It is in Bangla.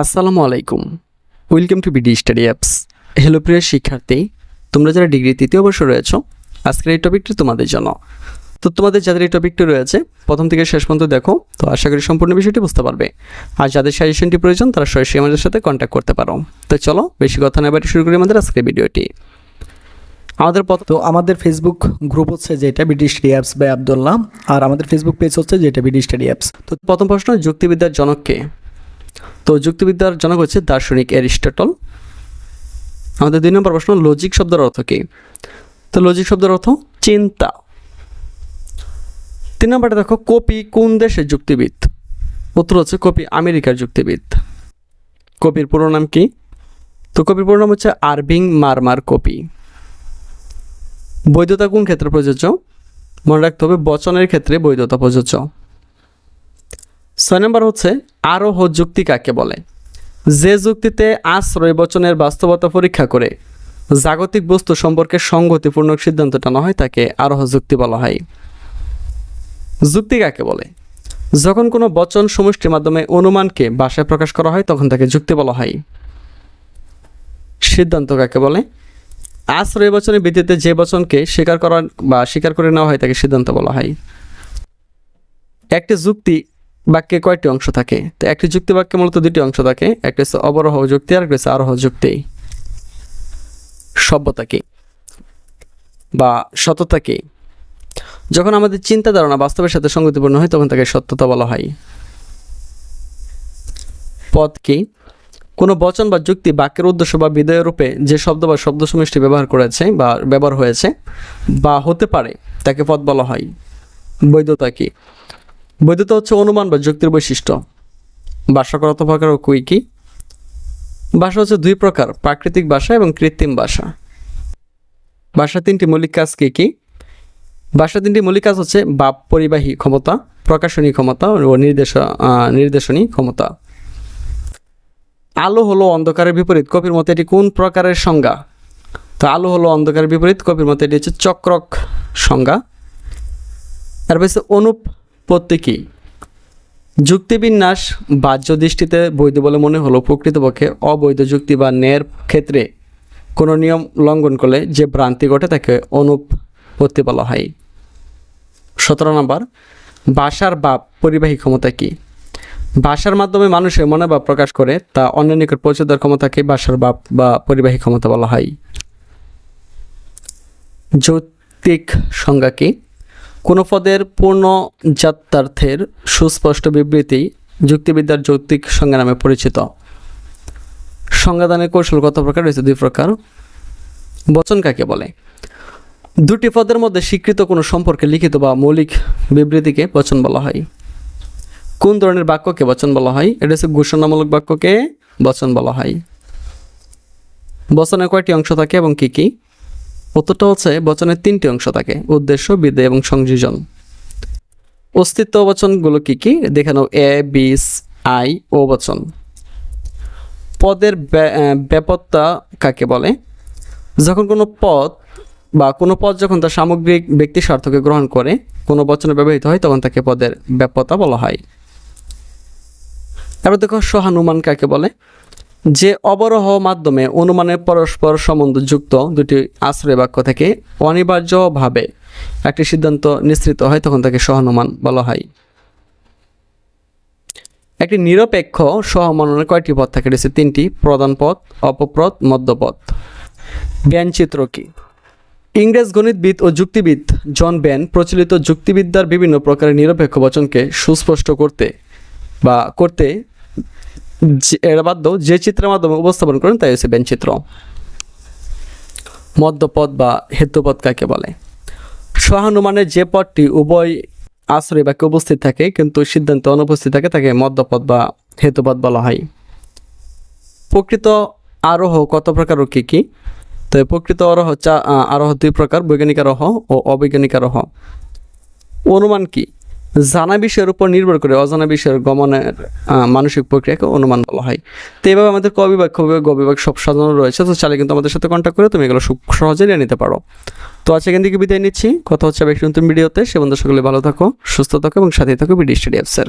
আসসালামু আলাইকুম। Welcome to B D study apps hello প্রিয় শিক্ষার্থী তোমরা যারা ডিগ্রি তৃতীয় বর্ষ রয়েছ আজকের এই টপিকটি তোমাদের জন্য। তো তোমাদের যাদের এই টপিকটি রয়েছে প্রথম থেকে শেষ পর্যন্ত দেখো তো আশা করি সম্পূর্ণ বিষয়টি বুঝতে পারবে। আর যাদের সাজেশনটি প্রয়োজন তারা সরাসরি আমাদের সাথে কন্ট্যাক্ট করতে পারো। তো চলো বেশি কথা না বাড়ি শুরু করি আমাদের আজকের ভিডিওটি। আমাদের তো আমাদের ফেসবুক গ্রুপ হচ্ছে যেটা B D study apps by Abdullah আর আমাদের ফেসবুক পেজ হচ্ছে যেটা বিডি স্টাডি অ্যাপস তো প্রথম প্রশ্ন যুক্তিবিদ্যার জনককে তো যুক্তিবিদ্যার জনক হচ্ছে দার্শনিক অ্যারিস্টটল। আমাদের দুই নম্বর প্রশ্ন লজিক শব্দের অর্থ কী? তো লজিক শব্দের অর্থ চিন্তা। তিন নম্বরটা দেখো, কপি কোন দেশের যুক্তিবিদ? উত্তর হচ্ছে কপি আমেরিকার যুক্তিবিদ। কপির পুরো নাম কি? তো কপির পুরো নাম হচ্ছে আরভিং মারমার কপি। বৈধতা কোন ক্ষেত্রে প্রযোজ্য? মনে রাখতে হবে, বচনের ক্ষেত্রে বৈধতা প্রযোজ্য। ছয় নম্বর হচ্ছে আরোহ যুক্তি কাকে বলে? যে যুক্তিতে আশ্রয় বচনের বাস্তবতা পরীক্ষা করে, জাগতিক বস্তু সম্পর্কে সংগতিপূর্ণ সিদ্ধান্ত টানা হয় তাকে আরোহ যুক্তি বলা হয়। যুক্তি কাকে বলে? যখন কোনো বচন সমষ্টির মাধ্যমে অনুমানকে ভাষায় প্রকাশ করা হয়, তখন তাকে যুক্তি বলা হয়। সিদ্ধান্ত কাকে বলে? আশ্রয় বচনের ভিত্তিতে যে বচনকে স্বীকার করা বা স্বীকার করে নেওয়া হয়, তাকে সিদ্ধান্ত বলা হয়। একটি যুক্তি বাক্যে কয়টি অংশ থাকে? তো একটি যুক্তি বাক্যে মূলত দুটি অংশ থাকে, একটা হচ্ছে অবরোহ যুক্তি আর একটা হচ্ছে আরোহ যুক্তি। সভ্যতা কি? বা সততা কি? যখন আমাদের চিন্তা ধারণা বাস্তবের সাথে সঙ্গতিপূর্ণ হয়, তখন তাকে সত্যতা বলা হয়। পদ কি? কোনো বচন বা যুক্তি বাক্যের উদ্দেশ্য বা বিধেয় রূপে যে শব্দ বা শব্দ সমষ্টি ব্যবহার করেছে বা ব্যবহার হয়েছে বা হতে পারে, তাকে পদ বলা হয়। বৈধতা কি? বৈধতা হচ্ছে অনুমান বা যুক্তির বৈশিষ্ট্য। ভাষা কত প্রকার ও কুই কি ভাষা হচ্ছে দুই প্রকার, প্রাকৃতিক ভাষা এবং কৃত্রিম ভাষা। ভাষা তিনটি মৌলিক কাজ কি কি? ভাষা তিনটি মৌলিক কাজ হচ্ছে বাপ পরিবাহী ক্ষমতা, প্রকাশনী ক্ষমতা ও নির্দেশ নির্দেশনী ক্ষমতা। আলো, হলো অন্ধকারের বিপরীত কপির মতে এটি কোন প্রকারের সংজ্ঞা? তো আলো, হলো অন্ধকারের বিপরীত কপির মতে এটি হচ্ছে চক্রক সংজ্ঞা। তারপর হচ্ছে অনুপত্তি কি যুক্তিবিন্যাস বাহ্য দৃষ্টিতে বৈধ বলে মনে হলো প্রকৃতপক্ষে অবৈধ যুক্তি বা ন্যায়ের ক্ষেত্রে কোনো নিয়ম লঙ্ঘন করলে যে ভ্রান্তি ঘটে তাকে অনুপত্তি বলা হয়। সতেরো নম্বর ভাষার বা পরিবাহী ক্ষমতা কি? ভাষার মাধ্যমে মানুষের মনোভাব প্রকাশ করে, তা অন্য নিকট পৌঁছে দেওয়ার ক্ষমতাকে ভাষার বাপ বা পরিবাহী ক্ষমতা বলা হয়। যৌক্তিক সংজ্ঞা কি? কোনো পদের পূর্ণ যাত্রার্থের সুস্পষ্ট বিবৃতি যুক্তিবিদ্যার যৌক্তিক সংজ্ঞা নামে পরিচিত। সংজ্ঞাদানের কৌশল কত প্রকার রয়েছে? দুই প্রকার। বচন কাকে বলে? দুটি পদের মধ্যে স্বীকৃত কোনো সম্পর্কে লিখিত বা মৌলিক বিবৃতিকে বচন বলা হয়। কোন ধরনের বাক্যকে বচন বলা হয়? এটা হচ্ছে ঘোষণামূলক বাক্যকে বচন বলা হয়। বচনে কয়টি অংশ থাকে এবং কি কি? উত্তরটা হচ্ছে বচনের তিনটি অংশ থাকে উদ্দেশ্য বিদে এবং সংযোজন। অস্তিত্ব বচনগুলো কি কি? দেখানো এ বিস আই, ও বচন। পদের ব্যাপত্তা কাকে বলে? যখন কোনো পদ বা কোনো পদ যখন তার সামগ্রিক ব্যক্তি স্বার্থকে গ্রহণ করে, কোনো বচনে ব্যবহৃত হয়, তখন তাকে পদের ব্যাপকতা বলা হয়। এবার দেখো সহানুমান কাকে বলে? যে অবরোহ মাধ্যমে অনুমানের পরস্পর সম্বন্ধযুক্ত দুটি আশ্রয় বাক্য থেকে অনিবার্যভাবে একটি সিদ্ধান্ত নিঃসৃত হয়, তখন তাকে সহানুমান বলা হয়। একটি নিরপেক্ষ সহমাননের কয়টি পথ থাকে? রয়েছে তিনটি, প্রধান পদ অপপ্রদ মধ্যপদ ব্যঞ্চিত্র কি? ইংরেজ গণিতবিদ ও যুক্তিবিদ জন ব্যান প্রচলিত যুক্তিবিদ্যার বিভিন্ন প্রকারের নিরপেক্ষ বচনকে সুস্পষ্ট করতে বা করতে এর বাধ্য যে চিত্রের মাধ্যমে উপস্থাপন করেন, তাই হচ্ছে ব্যঞ্চিত্র মধ্যপদ বা হেতুপদ কাকে বলে? সহানুমানের যে পদটি উভয় আশ্রয় বাক্যে উপস্থিত থাকে, কিন্তু সিদ্ধান্ত অনুপস্থিত থাকে, তাকে মধ্যপদ বা হেতুপদ বলা হয়। প্রকৃত আরোহ কত প্রকার ও কী কী? তো প্রকৃত আরোহ চা আরোহ দুই প্রকার, বৈজ্ঞানিক আরোহ ও অবৈজ্ঞানিক আরোহ। অনুমান কি? জানা বিষয়ের উপর নির্ভর করে অজানা বিষয়ের গমনের মানসিক প্রক্রিয়াকে অনুমান বলা হয়। তো এইভাবে আমাদের ক বিভাগ, খ বিভাগ, গ বিভাগ সব সাজানো রয়েছে, তো চালে কিন্তু আমাদের সাথে কন্ট্যাক্ট করে তুমি এগুলো সহজে নিয়ে নিতে পারো। তো আজ এখান থেকে বিদায় নিচ্ছি। কথা হচ্ছে আবার একটি নতুন ভিডিওতে সে বন্ধু সকলে ভালো থাকো, সুস্থ থাকো এবং সাথে থাকো বিডি স্টাডি অ্যাপসের